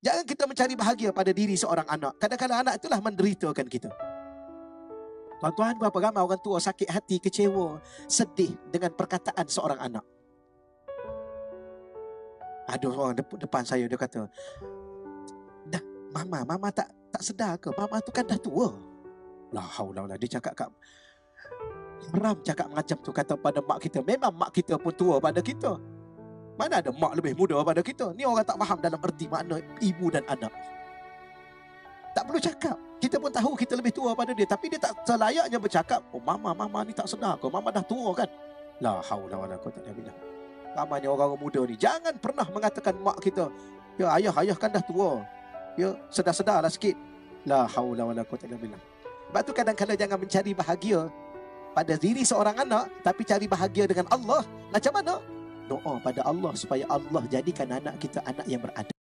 Jangan kita mencari bahagia pada diri seorang anak. Kadang-kadang anak itulah menderitakan kita. Tuan-tuan, berapa ramai orang tua sakit hati, kecewa, sedih dengan perkataan seorang anak. Ada orang dep- depan saya, dia kata, Dah, Mama, Mama tak tak sedar ke? Mama tu kan dah tua. Lah, haulah, lah. dia cakap kat Meram cakap macam tu kata pada mak kita. Memang mak kita pun tua pada kita. Mana ada mak lebih muda pada kita? Ni orang tak faham dalam erti makna ibu dan anak. Tak perlu cakap. Kita pun tahu kita lebih tua pada dia. Tapi dia tak selayaknya bercakap. Oh mama, mama ni tak sedar ke? Mama dah tua kan? La haula wala quwata illa billah. Ramanya orang muda ni. Jangan pernah mengatakan mak kita. Ya ayah, ayah kan dah tua. Ya sedar-sedarlah sikit. La haula wala quwata illa billah. Sebab tu kadang-kadang jangan mencari bahagia pada diri seorang anak. Tapi cari bahagia dengan Allah. Macam mana? Doa pada Allah supaya Allah jadikan anak kita anak yang beradab.